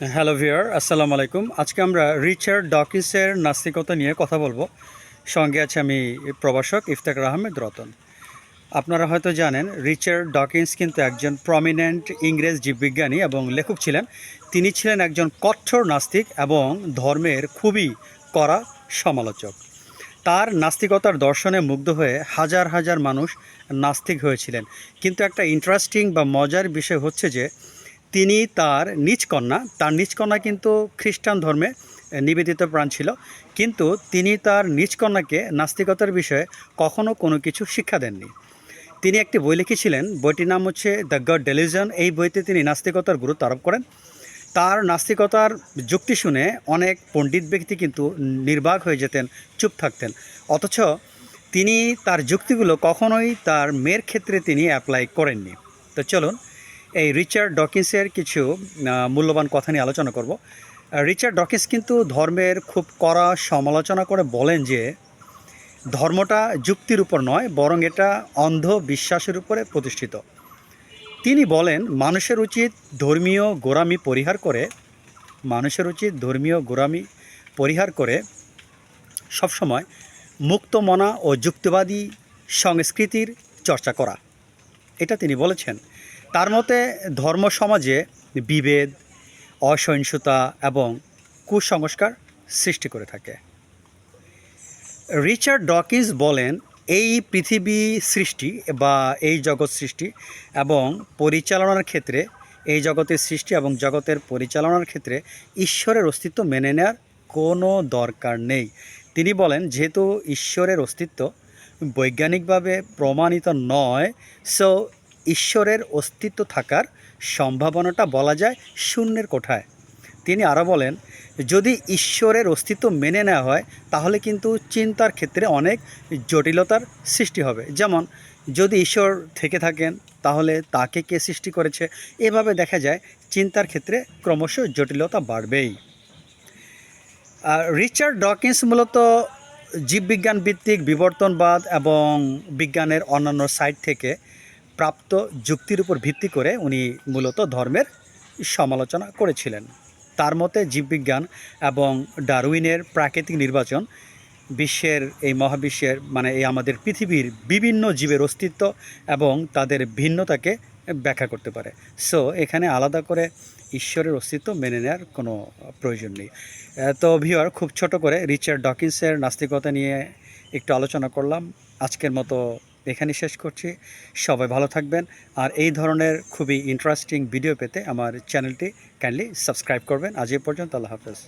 Hello ভিয়ার আসসালামু আলাইকুম আজকে আমরা রিচার্ড ডকিন্সের নাস্তিকতা নিয়ে কথা বলব। সঙ্গে আছে আমি প্রভাষক ইফতাকার আহমেদ রতন। আপনারা হয়তো জানেন রিচার্ড ডকিন্স কিন্তু একজন প্রমিনেন্ট ইংরেজ জীববিজ্ঞানী এবং লেখক ছিলেন। তিনি ছিলেন একজন কঠোর নাস্তিক এবং ধর্মের খুবই কড়া সমালোচক। তার নাস্তিকতার দর্শনে মুগ্ধ হয়ে হাজার হাজার মানুষ নাস্তিক হয়েছিলেন। কিন্তু একটা ইন্টারেস্টিং বা মজার বিষয় হচ্ছে যে তিনি তার নিজ কন্যা, তার নিজ কন্যা কিন্তু খ্রিস্টান ধর্মে নিবেদিত প্রাণ ছিল, কিন্তু তিনি তার নিজ কন্যাকে নাস্তিকতার বিষয়ে কখনো কোনো কিছু শিক্ষা দেননি। তিনি একটি বই লিখেছিলেন, বইটির নাম হচ্ছে দ্য গড ডেলিজন এই বইতে তিনি নাস্তিকতার গুরুত্ব আরোপ করেন। তার নাস্তিকতার যুক্তি শুনে অনেক পণ্ডিত ব্যক্তি কিন্তু নির্বাক হয়ে যেতেন, চুপ থাকতেন। অথচ তিনি তার যুক্তিগুলো কখনোই তার মেয়ের ক্ষেত্রে তিনি অ্যাপ্লাই করেননি। তো চলুন এই রিচার্ড ডকিন্সের কিছু মূল্যবান কথা নিয়ে আলোচনা করব। রিচার্ড ডকিন্স কিন্তু ধর্মের খুব কড়া সমালোচনা করে বলেন যে, ধর্মটা যুক্তির উপর নয়, বরং এটা অন্ধ বিশ্বাসের উপরে প্রতিষ্ঠিত। তিনি বলেন, মানুষের উচিত ধর্মীয় গোরামি পরিহার করে, মানুষের উচিত ধর্মীয় গোরামি পরিহার করে সবসময় মুক্তমনা ও যুক্তিবাদী সংস্কৃতির চর্চা করা। এটা তিনি বলেছেন। তার মতে ধর্ম সমাজে বিভেদ, অসহিংসতা এবং কুসংস্কার সৃষ্টি করে থাকে। রিচার্ড ডকিন্স বলেন, এই পৃথিবী সৃষ্টি বা এই জগৎ সৃষ্টি এবং পরিচালনার ক্ষেত্রে, এই জগতের সৃষ্টি এবং জগতের পরিচালনার ক্ষেত্রে ঈশ্বরের অস্তিত্ব মেনে নেওয়ার কোনো দরকার নেই। তিনি বলেন, যেহেতু ঈশ্বরের অস্তিত্ব বৈজ্ঞানিকভাবে প্রমাণিত নয় সো ঈশ্বরের অস্তিত্ব থাকার সম্ভাবনাটা বলা যায় শূন্যের কোঠায়। তিনি আরও বলেন, যদি ঈশ্বরের অস্তিত্ব মেনে নেওয়া হয়, তাহলে কিন্তু চিন্তার ক্ষেত্রে অনেক জটিলতার সৃষ্টি হবে। যেমন, যদি ঈশ্বর থেকে থাকেন, তাহলে তাকে কে সৃষ্টি করেছে? এভাবে দেখা যায় চিন্তার ক্ষেত্রে ক্রমশ জটিলতা বাড়বেই। আর রিচার্ড ডকিন্স মূলত জীববিজ্ঞান ভিত্তিক বিবর্তনবাদ এবং বিজ্ঞানের অন্যান্য সাইট থেকে প্রাপ্ত যুক্তির উপর ভিত্তি করে উনি মূলত ধর্মের সমালোচনা করেছিলেন। তার মতে জীববিজ্ঞান এবং ডারউইনের প্রাকৃতিক নির্বাচন বিশ্বের এই মহাবিশ্বের মানে এই আমাদের পৃথিবীর বিভিন্ন জীবের অস্তিত্ব এবং তাদের ভিন্নতাকে ব্যাখ্যা করতে পারে। সো এখানে আলাদা করে ঈশ্বরের অস্তিত্ব মেনে নেওয়ার কোনো প্রয়োজন নেই। তো ভিওর খুব ছোট করে রিচার্ড ডকিন্সের নাস্তিকতা নিয়ে একটু আলোচনা করলাম। আজকের মতো এখানে শেষ করছি। সবাই ভালো থাকবেন। আর এই ধরনের খুবই ইন্টারেস্টিং ভিডিও পেতে আমার চ্যানেলটি কাইন্ডলি সাবস্ক্রাইব করবেন। আজ এ পর্যন্ত আল্লাহ হাফেজ।